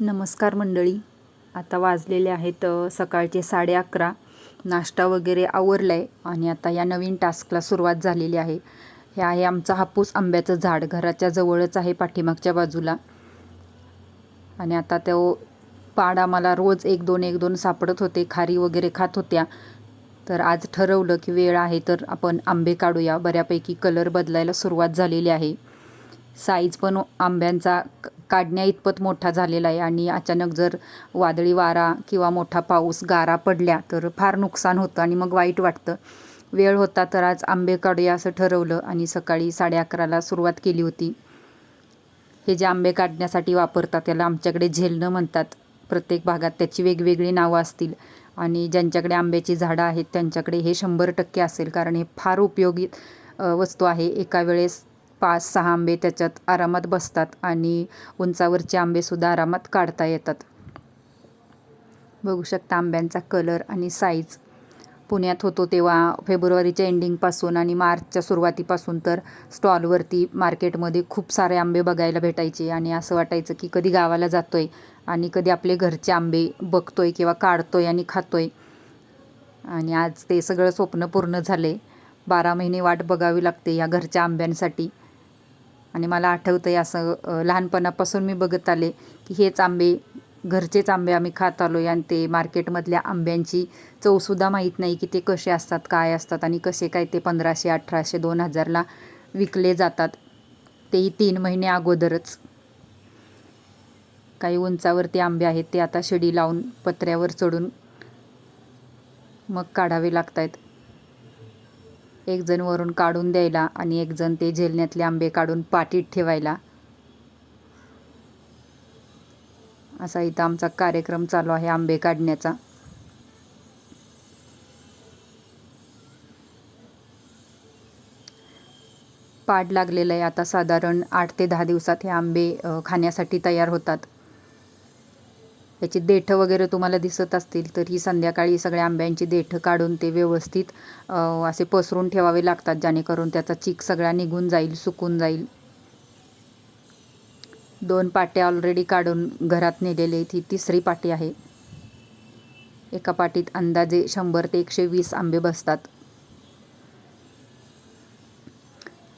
नमस्कार मंडळी. आता वाजलेले आहेत सकाळचे साडे अकरा. नाश्ता वगैरे आवरला आहे आणि आता या नवीन टास्कला सुरुवात झालेली आहे. हे आहे आमचं हापूस आंब्याचं झाड. घराच्या जवळच आहे पाठीमागच्या बाजूला. आणि आता तो पाड आम्हाला रोज एक दोन एक दोन सापडत होते खारी वगैरे खात होत्या. तर आज ठरवलं की वेळ आहे तर आपण आंबे काढूया. बऱ्यापैकी कलर बदलायला सुरुवात झालेली आहे. साईज पण आंब्यांचा काढण्या इतपत मोठा झालेला आहे आणि अचानक जर वादळी वारा किंवा मोठा पाऊस गारा पडल्या तर फार नुकसान होतं आणि मग वाईट वाटतं. वेळ होता तर आज आंबे काढूया असं ठरवलं आणि सकाळी साडे अकराला सुरुवात केली होती. हे जे आंबे काढण्यासाठी वापरतात त्याला आमच्याकडे झेलणं म्हणतात. प्रत्येक भागात त्याची वेगवेगळी नावं असतील आणि ज्यांच्याकडे आंब्याची झाडं आहेत त्यांच्याकडे हे शंभर टक्के असेल कारण हे फार उपयोगी वस्तू आहे. एका वेळेस पाच सहा आंबे त्याच्यात आरामात बसतात आणि उंचावरचे आंबेसुद्धा आरामात काढता येतात. बघू शकता आंब्यांचा कलर आणि साईज पुण्यात होतो तेव्हा फेब्रुवारीच्या एंडिंगपासून आणि मार्चच्या सुरुवातीपासून तर स्टॉलवरती मार्केटमध्ये खूप सारे आंबे बघायला भेटायचे आणि असं वाटायचं की कधी गावाला जातोय आणि कधी आपले घरचे आंबे बघतोय किंवा काढतोय आणि खातोय. आणि आज ते सगळं स्वप्न पूर्ण झाले. बारा महिने वाट बघावी लागते या घरच्या आंब्यांसाठी. आणि मला आठवतं आहे असं लहानपणापासून मी बघत आले की हेच आंबे घरचेच आंबे आम्ही खात आलो आहे आणि ते मार्केटमधल्या आंब्यांची चवसुद्धा माहीत नाही की ते कसे असतात काय असतात आणि कसे काय ते पंधराशे अठराशे दोन हजारला विकले जातात. तेही तीन महिने अगोदरच. काही उंचावरती आंबे आहेत ते आता शिडी लावून पत्र्यावर चढून मग काढावे लागत आहेत एक जण वरून काढून द्यायला आणि एक जण ते झेलण्यातले आंबे काढून पाटीत ठेवायला. असा इथं आमचा कार्यक्रम चालू आहे आंबे काढण्याचा. पाड लागलेलं आहे. आता साधारण आठ ते दहा दिवसात हे आंबे खाण्यासाठी तयार होतात. याची देठं वगैरे तुम्हाला दिसत असतील तर ही संध्याकाळी सगळ्या आंब्यांची देठं काढून ते व्यवस्थित असे पसरून ठेवावे लागतात जेणेकरून त्याचा चीक सगळा निघून जाईल सुकून जाईल. दोन पाट्या ऑलरेडी काढून घरात नेलेले आहेत. ही तिसरी पाटी आहे. एका पाटीत अंदाजे शंभर ते एकशे वीस आंबे बसतात.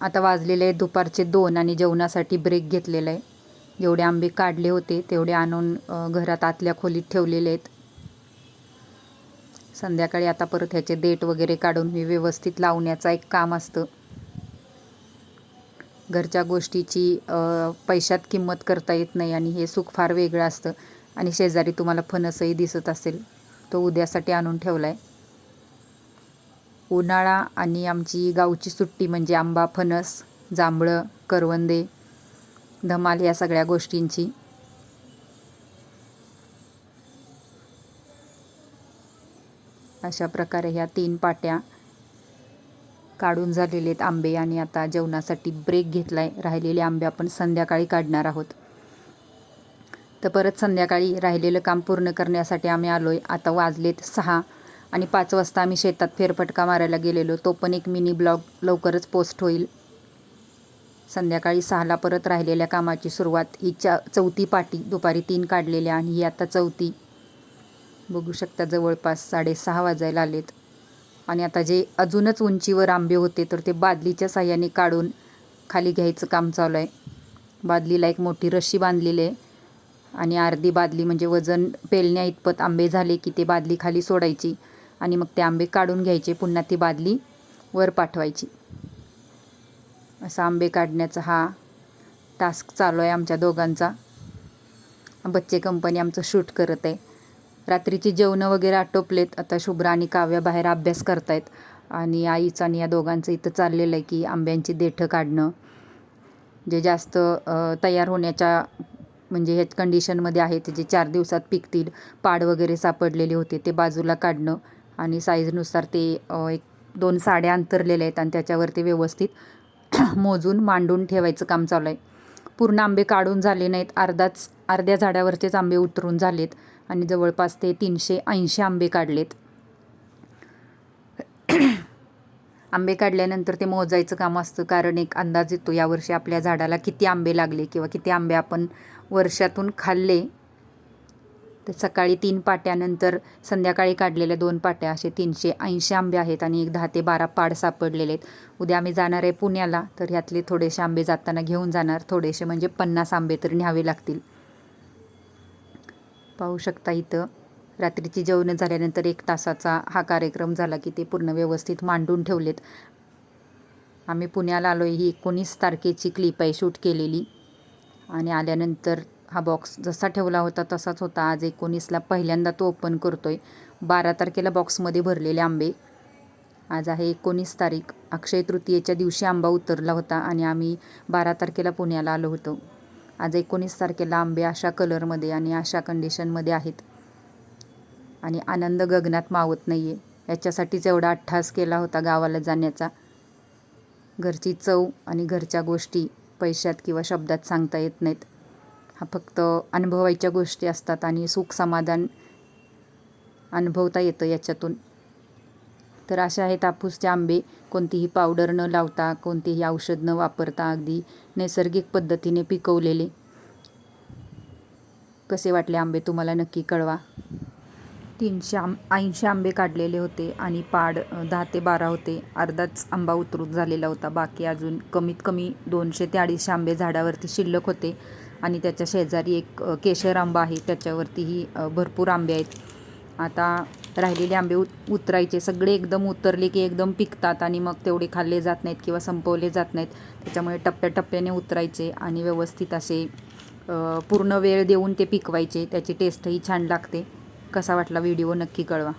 आता वाजलेले दुपारचे दोन आणि जेवणासाठी ब्रेक घेतलेला आहे. जेवढे आंबे काढले होते तेवढे आणून घरात आतल्या खोलीत ठेवलेले आहेत. संध्याकाळी आता परत ह्याचे देठ वगैरे काढून मी व्यवस्थित लावण्याचा एक काम असतं. घरच्या गोष्टीची पैशात किंमत करता येत नाही आणि हे सुख फार वेगळं असतं. आणि शेजारी तुम्हाला फणसही दिसत असेल तो उद्यासाठी आणून ठेवला आहे उन्हाळा आणि आमची गावची सुट्टी म्हणजे आंबा फणस जांभळं करवंदे धमाल या सगळ्या गोष्टींची. अशा प्रकारे ह्या तीन पाट्या काढून झालेले आहेत आंबे आणि आता जेवणासाठी ब्रेक घेतला आहे राहिलेले आंबे आपण संध्याकाळी काढणार आहोत. तर परत संध्याकाळी राहिलेलं काम पूर्ण करण्यासाठी आम्ही आलो आहे आता वाजलेत सहा आणि पाच वाजता आम्ही शेतात फेरफटका मारायला गेलेलो. तो पण एक मिनी ब्लॉग लवकरच पोस्ट होईल. संध्याकाळी सहाला परत राहिलेल्या कामाची सुरुवात ही चा चौथी पाटी दुपारी तीन काढलेल्या आणि ही आता चौथी. बघू शकता जवळपास साडेसहा वाजायला आलेत. आणि आता जे अजूनच उंचीवर आंबे होते तर ते बादलीच्या साह्याने काढून खाली घ्यायचं काम चालू आहे. बादलीला एक मोठी रशी बांधलेली आहे आणि अर्धी बादली म्हणजे वजन पेलण्या इतपत आंबे झाले की ते बादली खाली सोडायची आणि मग ते आंबे काढून घ्यायचे. पुन्हा ती बादली वर पाठवायची. असा आंबे काढण्याचा हा टास्क चालू आहे आमच्या दोघांचा. बच्चे कंपनी आमचं शूट करत आहे. रात्रीची जेवणं वगैरे आटोपलेत. आता शुभ्रा आणि काव्या बाहेर अभ्यास करतायत. आणि आईचं आणि या दोघांचं इथं चाललेलं आहे की आंब्यांची देठं काढणं. जे जास्त तयार होण्याच्या म्हणजे ह्याच कंडिशनमध्ये आहेत जे चार दिवसात पिकतील पाड वगैरे सापडलेले होते ते बाजूला काढणं. आणि साईजनुसार ते एक दोन साड्या अंतरलेल्या आहेत आणि त्याच्यावरती व्यवस्थित मोजून मांडून ठेवायचं काम चालू आहे पूर्ण आंबे काढून झाले नाहीत. अर्धाच अर्ध्या झाडावरचेच आंबे उतरून झालेत आणि जवळपास ते तीनशे ऐंशी आंबे काढलेत. आंबे काढल्यानंतर ते मोजायचं काम असतं. कारण एक अंदाज येतो यावर्षी आपल्या झाडाला किती आंबे लागले किंवा किती आंबे आपण वर्षातून खाल्ले सकाळी तीन पाट्यानंतर संध्याकाळी काढलेल्या दोन पाट्या असे तीनशे ऐंशी आंबे आहेत आणि एक दहा ते बारा पाड सापडलेले आहेत. उद्या आम्ही जाणार आहे पुण्याला तर ह्यातले थोडेसे आंबे जाताना घेऊन जाणार. थोडेसे म्हणजे पन्नास आंबे तर न्यावे लागतील. पाहू शकता इथं रात्रीची जेवणं झाल्यानंतर एक तासाचा हा कार्यक्रम झाला की ते पूर्ण व्यवस्थित मांडून ठेवलेत. आम्ही पुण्याला आलो आहे ही एकोणीस तारखेची क्लिप आहे शूट केलेली. आणि आल्यानंतर हा बॉक्स जसा ठेवला होता तसाच होता. आज एकोणीसला पहिल्यांदा तो ओपन करतो आहे बारा तारखेला बॉक्समध्ये भरलेले आंबे. आज आहे एकोणीस तारीख. अक्षय तृतीयेच्या दिवशी आंबा उतरला होता आणि आम्ही बारा तारखेला पुण्याला आलो होतो. आज एकोणीस तारखेला आंबे अशा कलरमध्ये आणि अशा कंडिशनमध्ये आहेत. आणि आनंद गगनात मावत नाही आहे याच्यासाठीच एवढा अठ्ठास केला होता गावाला जाण्याचा. घरची चव आणि घरच्या गोष्टी पैशात किंवा शब्दात सांगता येत नाहीत. हा फक्त अनुभवायच्या गोष्टी असतात आणि सुख समाधान अनुभवता येतं याच्यातून. तर अशा आहेत हापूसचे आंबे. कोणतीही पावडर न लावता कोणतेही औषध न वापरता अगदी नैसर्गिक पद्धतीने पिकवलेले. कसे वाटले आंबे तुम्हाला नक्की कळवा. तीनशे आं ऐंशी आंबे काढलेले होते आणि पाड दहा ते बारा होते. अर्धाच आंबा उतरून झालेला होता. बाकी अजून कमीत कमी दोनशे ते अडीचशे आंबे झाडावरती शिल्लक होते. आणि त्याच्या शेजारी एक केशर आंबा आहे त्याच्यावरतीही भरपूर आंबे आहेत. आता राहिलेले आंबे उत उतरायचे. सगळे एकदम उतरले की एकदम पिकतात आणि मग तेवढे खाल्ले जात नाहीत किंवा संपवले जात नाहीत. त्याच्यामुळे टप्प्याटप्प्याने उतरायचे आणि व्यवस्थित असे पूर्ण वेळ देऊन ते पिकवायचे. त्याची टेस्टही छान लागते. कसा वाटला व्हिडिओ नक्की कळवा.